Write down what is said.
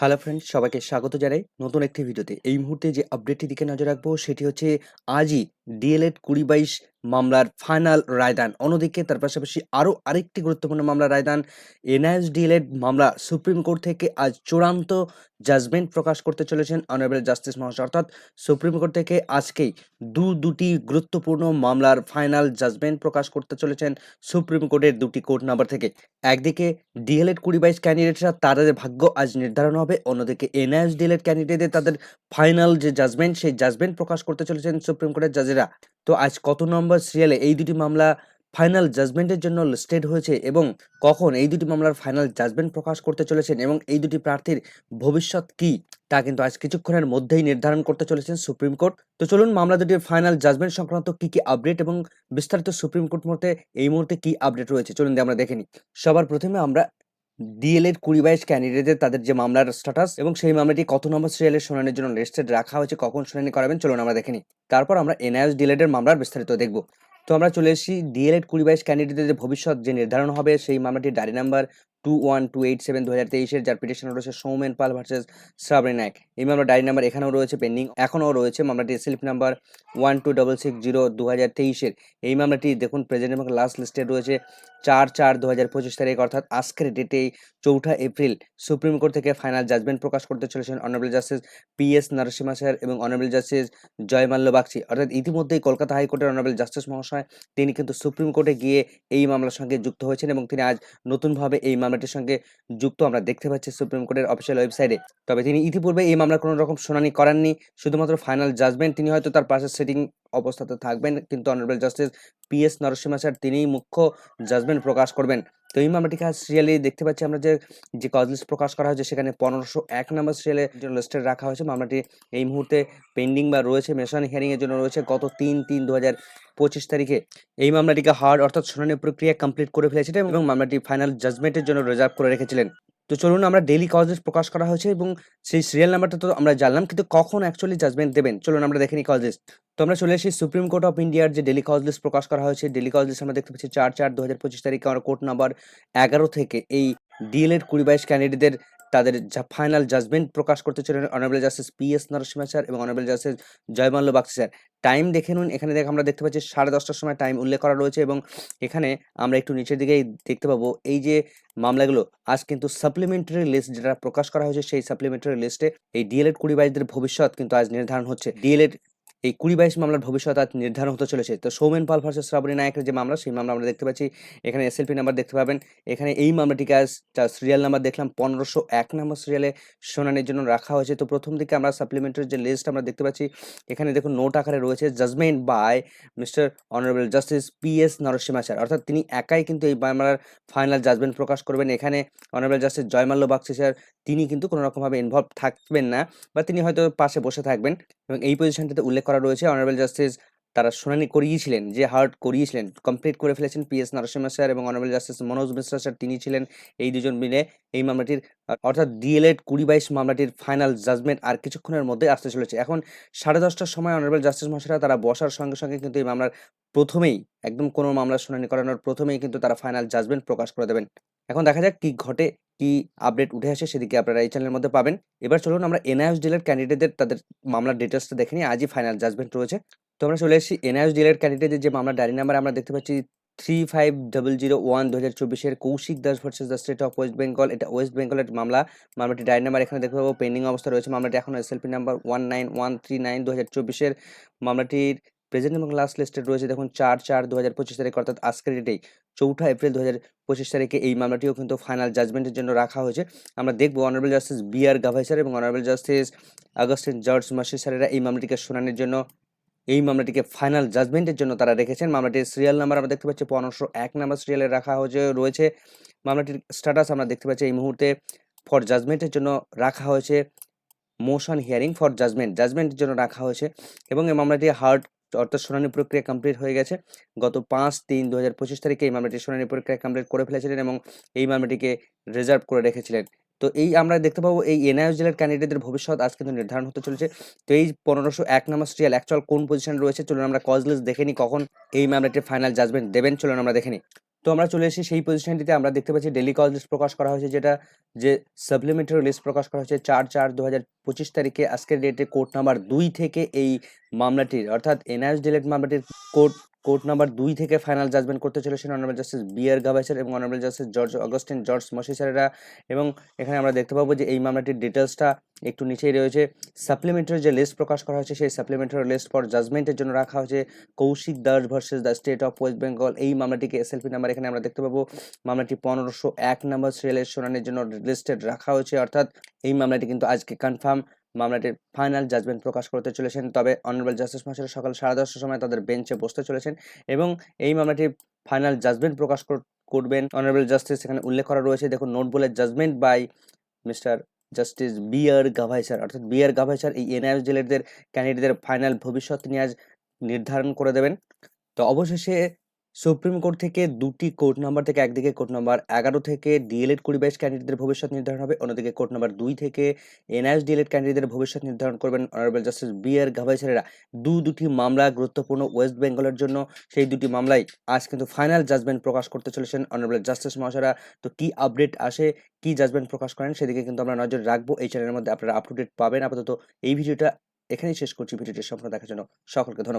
Hello friends সবাইকে স্বাগত জানাই নতুন একটি ভিডিওতে। এই মুহূর্তে যে আপডেটটি দিকে নজর রাখব, সেটি হচ্ছে আজই ডিএলএড কুড়ি বাইশ মামলার ফাইনাল রায়দান। অন্যদিকে তার পাশাপাশি আরও আরেকটি গুরুত্বপূর্ণ মামলা রায়দান, এনআইএস ডিএলএড মামলা সুপ্রিম কোর্ট থেকে আজ চূড়ান্ত জাজমেন্ট প্রকাশ করতে চলেছেন অনারেবল জাস্টিস মহাশয়। অর্থাৎ সুপ্রিম কোর্ট থেকে আজকেই দু দুটি গুরুত্বপূর্ণ মামলার ফাইনাল জাজমেন্ট প্রকাশ করতে চলেছেন সুপ্রিম কোর্টের দুটি কোর্ট নাম্বার থেকে। একদিকে ডিএলএড কুড়ি বাইশ ক্যান্ডিডেটরা, তাদের ভাগ্য আজ নির্ধারণ হবে। অন্যদিকে এনআইএস ডিএলএড ক্যান্ডিডেটদের তাদের ফাইনাল যে জাজমেন্ট, সেই জাজমেন্ট প্রকাশ করতে চলেছেন সুপ্রিম কোর্টের জাজেরা। তো আজ কত নম্বর সিরিয়ালে এই দুটি মামলা ফাইনাল জাজমেন্টের জন্য লিস্টেড হয়েছে এবং কখন এই দুটি মামলার ফাইনাল জাজমেন্ট প্রকাশ করতে চলেছেন এবং এই দুটি প্রার্থীর ভবিষ্যৎ কি, তা কিন্তু আজ কিছুক্ষণের মধ্যেই নির্ধারণ করতে চলেছেন সুপ্রিম কোর্ট। তো চলুন মামলা দুটির ফাইনাল জাজমেন্ট সংক্রান্ত কি কি আপডেট এবং বিস্তারিত সুপ্রিম কোর্ট মতে এই মুহূর্তে কি আপডেট রয়েছে, চলুন আমরা দেখে নিই। সবার প্রথমে আমরা ডিএলএড কুড়ি বাইশ ক্যান্ডিডেটদের তাদের যে মামলার স্ট্যাটাস এবং সেই মামলাটি কত নম্বর সিরিয়ালের শুনানির জন্য লিস্টেড রাখা হয়েছে, কখন শুনানি করাবেন, চলুন আমরা দেখে নিই। তারপর আমরা এনআইএস ডিএলএডের মামলার বিস্তারিত দেখব। তো আমরা চলে এসেছি ডিএলএড কুড়ি বাইশ ক্যান্ডিডেটদের যে ভবিষ্যৎ যে নির্ধারণ হবে, সেই মামলাটির diary number two one two eight seven দু হাজার তেইশের যার পিটিশন রয়েছে সৌমেন পাল ভার্সেস শ্রাবণী নায়ক। এই মামলার ডায়রি নাম্বার এখানেও রয়েছে পেন্ডিং এখনও রয়েছে মামলাটি slip number one two double six zero দু হাজার তেইশের এই মামলাটি দেখুন প্রেজেন্ট এবং লাস্ট লিস্টে রয়েছে চার চার দু হাজার পঁচিশ তারিখ অর্থাৎ আজকের ডেটেই চৌঠা এপ্রিল। সুপ্রিম কোর্ট থেকে ফাইনাল জাজমেন্ট প্রকাশ করতে চলেছেন honourable justice P S Narasimha sir এবং অনারেবল জাস্টিস জয়মাল্য বাগচি। অর্থাৎ ইতিমধ্যেই কলকাতা হাইকোর্টের অনারেবল জাস্টিস মহাশয়, তিনি কিন্তু সুপ্রিম কোর্টে গিয়ে এই মামলার সঙ্গে যুক্ত হয়েছেন এবং তিনি আজ নতুনভাবে এই মামলাটির সঙ্গে যুক্ত আমরা দেখতে পাচ্ছি সুপ্রিম কোর্টের অফিসিয়াল ওয়েবসাইটে তবে তিনি ইতিপূর্বে এই মামলার কোনো রকম শুনানি করাননি, শুধুমাত্র ফাইনাল জাজমেন্ট তিনি হয়তো তার পাশে সেটিং অবস্থাতে থাকবেন, কিন্তু honourable justice P S Narasimha sir তিনিই মুখ্য জাজমেন্ট প্রকাশ করবেন। তো এই মামলাটিকে আজ সিরিয়ালি দেখতে পাচ্ছি আমরা যে যে কজ লিস্ট প্রকাশ করা হয়েছে সেখানে পনেরোশো এক নম্বর সিরিয়ালে লিস্টে রাখা হয়েছে। মামলাটি এই মুহূর্তে পেন্ডিং বা রয়েছে মেশন হিয়ারিংয়ের জন্য রয়েছে গত তিন তিন দু পঁচিশ তারিখে। এই মামলাটিকে হার্ড অর্থাৎ শুনানি প্রক্রিয়া কমপ্লিট করে ফেলেছিলেন এবং মামলাটি ফাইনাল জাজমেন্টের জন্য রিজার্ভ করে রেখেছিলেন। তো চলুন আমরা ডেলি কজ প্রকাশ করা হয়েছে এবং সেই সিরিয়াল নাম্বারটা তো আমরা জানলাম, কিন্তু কখন অ্যাকচুয়ালি জাজমেন্ট দেবেন? চলুন আমরা দেখে নিই তো আমরা চলে এসেছি সুপ্রিম কোর্ট অফ ইন্ডিয়ার যে ডেলি কজ প্রকাশ করা হয়েছে ডেলি কজ আমরা দেখতে পাচ্ছি চার চার দু হাজার পঁচিশ তারিখে আমরা কোর্ট নাম্বার এগারো থেকে, এই ডিএলএড কুড়ি বাইশ ক্যান্ডিডেটদের তাদের যা ফাইনাল জাজমেন্ট প্রকাশ করতে চলেন honourable justice P S Narasimha sir এবং honourable justice Joymalya Bagchi sir time দেখে নিন, এখানে দেখ আমরা দেখতে পাচ্ছি সাড়ে দশটার সময় টাইম উল্লেখ করা রয়েছে এবং এখানে আমরা একটু নিচের দিকেই দেখতে পাবো এই যে মামলাগুলো। আজ কিন্তু সাপ্লিমেন্টারি লিস্ট যেটা প্রকাশ করা হয়েছে সেই সাপ্লিমেন্টারি লিস্টে এই ডিএলএড কুড়ি বাইশদের ভবিষ্যৎ কিন্তু আজ নির্ধারণ হচ্ছে। ডিএলএড এই কুড়ি বাইশ মামলার ভবিষ্যৎ আজ নির্ধারণ হতে চলেছে। তো সৌমেন পাল ভার্সেস শ্রাবণী নায়কের যে মামলা, সেই মামলা আমরা দেখতে পাচ্ছি। এখানে এসএলপি নাম্বার দেখতে পাবেন। এখানে এই মামলাটিকে আজ তার সিরিয়াল নাম্বার দেখলাম, পনেরোশো এক নম্বর সিরিয়ালে শুনানির জন্য রাখা হয়েছে। তো প্রথম দিকে আমরা সাপ্লিমেন্টারি যে লিস্ট আমরা দেখতে পাচ্ছি, এখানে দেখুন নোট আকারে রয়েছে judgment by mister honourable justice P S Narasimha sir অর্থাৎ তিনি একাই কিন্তু এই মামলার ফাইনাল জাজমেন্ট প্রকাশ করবেন। এখানে honourable justice Joymalya Bagchi sir তিনি কিন্তু কোনো রকমভাবে ইনভলভ থাকবেন না বা তিনি হয়তো পাশে বসে থাকবেন এবং এই পজিশনটাতে উল্লেখ করা রয়েছে অনারেবল জাস্টিস তারা শুনানি করিয়েছিলেন, যে হার্ট করিয়েছিলেন কমপ্লিট করে ফেলেছেন পি এস নরসিংহ স্যার এবং honourable justice Manoj Mishra sir. তিনি ছিলেন এই দুজন মিলে এই মামলাটির, অর্থাৎ ডিএলএড কুড়ি বাইশ মামলাটির ফাইনাল জাজমেন্ট আর কিছুক্ষণের মধ্যে আসতে চলেছে। এখন সাড়ে দশটার সময় অনারেবল জাস্টিস মহাশয়রা তারা বসার সঙ্গে সঙ্গে কিন্তু এই মামলার প্রথমেই, একদম কোনো মামলা শুনানি করানোর প্রথমেই কিন্তু তারা ফাইনাল জাজমেন্ট প্রকাশ করে দেবেন। এখন দেখা যাক কি ঘটে, কি আপডেট উঠে আসে সেদিকে আপনারা এই চ্যানেলের মধ্যে পাবেন। এবার চলুন আমরা এনআইএস ডিলের ক্যান্ডিডেটদের তাদের মামলার ডিটেলসটা দেখে নিই। আজই ফাইনাল জাজমেন্ট রয়েছে। তো আমরা চলে এসেছি এনআইএস ডিলের ক্যান্ডিডেটদের যে মামলা ডায়রি নাম্বার, আমরা দেখতে পাচ্ছি three five double zero one দু হাজার চব্বিশের Koushik Das versus the state of West Bengal এটা ওয়েস্ট বেঙ্গলের মামলা। মামলাটি ডায়রি নাম্বার এখানে দেখতে পাবো। পেন্ডিং অবস্থা রয়েছে মামলাটি এখন SLP number one nine one three nine দু হাজার চব্বিশের। মামলাটির প্রেজেন্ট এবং লাস্ট লিস্টেড রয়েছে। দেখুন, চার চার দু হাজার পঁচিশ তারিখ, অর্থাৎ আজকের ডেটেই চৌঠা এপ্রিল দু হাজার পঁচিশ তারিখে এই মামলাটিও কিন্তু ফাইনাল জাজমেন্টের জন্য রাখা হয়েছে। আমরা দেখব honourable justice B R Gavai sir এবং honourable justice Augustine George Masih স্যারেরা এই মামলাটিকে শুনানির জন্য এই মামলাটিকে ফাইনাল জাজমেন্টের জন্য তারা রেখেছেন। মামলাটির সিরিয়াল নাম্বার আমরা দেখতে পাচ্ছি, পনেরোশো এক নাম্বার সিরিয়ালে রাখা হয়েছে, রয়েছে। মামলাটির স্ট্যাটাস আমরা দেখতে পাচ্ছি এই মুহূর্তে ফর জাজমেন্টের জন্য রাখা হয়েছে। মোশন হিয়ারিং ফর জাজমেন্ট জাজমেন্টের জন্য রাখা হয়েছে এবং এই মামলাটি হার্ড অর্থাৎ শুনানি প্রক্রিয়া কমপ্লিট হয়ে গেছে। গত পাঁচ তিন দু হাজার পঁচিশ তারিখে এই মামলাটি শুনানি প্রক্রিয়া কমপ্লিট করে ফেলেছিলেন এবং এই মামলাটিকে রিজার্ভ করে রেখেছিলেন। তো এই আমরা দেখতে পাবো এই এনআইএস জেলার ক্যান্ডিডেটদের ভবিষ্যৎ আজ কিন্তু নির্ধারণ হতে চলেছে। তো এই পনেরোশো এক নম্বর সিরিয়াল অ্যাকচুয়াল কোন পজিশন রয়েছে চলুন আমরা কজ দেখে নিই কখন এই মামলাটির ফাইনাল জাজমেন্ট দেবেন, চলুন আমরা দেখে নিই। তো আমরা চলে এসেছি সেই পজিশনটিতে আমরা দেখতে পাচ্ছি ডেলি কল লিস্ট প্রকাশ করা হয়েছে যেটা যে সাপ্লিমেন্টারি লিস্ট প্রকাশ করা হয়েছে চার চার দু হাজার পঁচিশ তারিখে। আজকের ডেটে কোর্ট নাম্বার দুই থেকে এই মামলাটির অর্থাৎ এনআইএস ডিলেট মামলাটির কোর্ট কোর্ট নাম্বার দুই থেকে ফাইনাল জাজমেন্ট করতে চলেছেন honourable justice B R Gavai sir এবং honourable justice George Augustine George Masih স্যারেরা। এবং এখানে আমরা দেখতে পাবো যে এই মামলাটির ডিটেলসটা একটু নিচেই রয়েছে। সাপ্লিমেন্টারি যে লিস্ট প্রকাশ করা হয়েছে, সেই সাপ্লিমেন্টারি লিস্ট ফর জাজমেন্টের জন্য রাখা হয়েছে Kaushik Das versus the state of West Bengal এই মামলাটিকে এসএলপি নাম্বার এখানে আমরা দেখতে পাবো। মামলাটি পনেরোশো এক নম্বর সিরিয়ালের শুনানির জন্য লিস্টেড রাখা হয়েছে। অর্থাৎ এই মামলাটি কিন্তু আজকে কনফার্ম মামলাটির ফাইনাল জাজমেন্ট প্রকাশ করতে চলেছেন। তবে অনারেবল জাস্টিস মহাশয় সকাল সাড়ে দশটার সময় তাদের বেঞ্চে বসতে চলেছেন এবং এই মামলাটির ফাইনাল জাজমেন্ট প্রকাশ কর- করবেন। অনারেবল জাস্টিস এখানে উল্লেখ করা রয়েছে, দেখুন নোট বলে judgment by mister justice B R Gavai sir অর্থাৎ বি আর গাভাইসার এই এনআইএস জেলেরদের ক্যান্ডিডেটদের ফাইনাল ভবিষ্যৎ তিনি আজ নির্ধারণ করে দেবেন। তো অবশেষে সুপ্রিম কোর্ট থেকে দুটি কোর্ট নাম্বার থেকে একদিকে কোর্ট নাম্বার এগারো থেকে ডিএলএড কুড়ি বাইশ ক্যান্ডিডেটদের ভবিষ্যৎ নির্ধারণ হবে। অন্যদিকে কোর্ট নাম্বার দুই থেকে এনআইএস ডিএলএড ক্যান্ডিডেটদের ভবিষ্যৎ নির্ধারণ করবেন অনারেবল জাস্টিস বি আর গাভাইসারেরা দু দুটি মামলা গুরুত্বপূর্ণ ওয়েস্ট বেঙ্গলের জন্য। সেই দুটি মামলায় আজ কিন্তু ফাইনাল জাজমেন্ট প্রকাশ করতে চলেছেন অনারেবল জাস্টিস মহাশয়রা তো কি আপডেট আসে, কি জাজমেন্ট প্রকাশ করেন, সেদিকে কিন্তু আমরা নজর রাখব। এই চ্যানেলের মধ্যে আপনারা আপ টু ডেট পাবেন। আপাতত এই ভিডিওটা এখানেই শেষ করছি। ভিডিওটি সম্পূর্ণ দেখার জন্য সকলকে ধন্যবাদ।